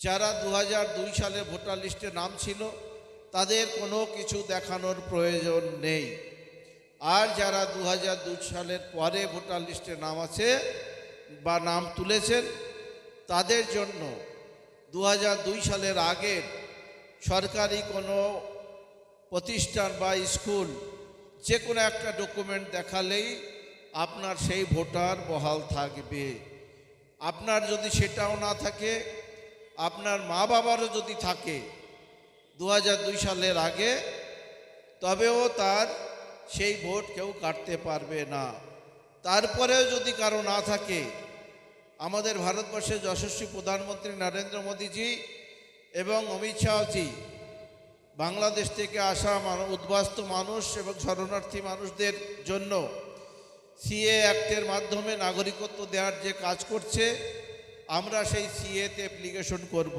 যারা দু হাজার দুই সালে ভোটার লিস্টে নাম ছিল, তাদের কোনো কিছু দেখানোর প্রয়োজন নেই। আর যারা দু হাজার দুই সালের পরে ভোটার লিস্টে নাম আছে বা নাম তুলেছেন, তাদের জন্য দু হাজার দুই সালের আগের সরকারি কোনো প্রতিষ্ঠান বা স্কুল যে কোনো একটা ডকুমেন্ট দেখালেই আপনার সেই ভোটার বহাল থাকবে। আপনার যদি সেটাও না থাকে আপনার মা বাবারও যদি থাকে দু সালের আগে, তবেও তার সেই ভোট কেউ কাটতে পারবে না। তারপরেও যদি কারও না থাকে, আমাদের ভারতবর্ষের যশস্বী প্রধানমন্ত্রী নরেন্দ্র মোদীজি এবং অমিত শাহজি, বাংলাদেশ থেকে আসা উদ্বাস্তু মানুষ এবং শরণার্থী মানুষদের জন্য সিএ অ্যাক্টের মাধ্যমে নাগরিকত্ব দেওয়ার যে কাজ করছে আমরা সেই সিএতে অ্যাপ্লিকেশন করব।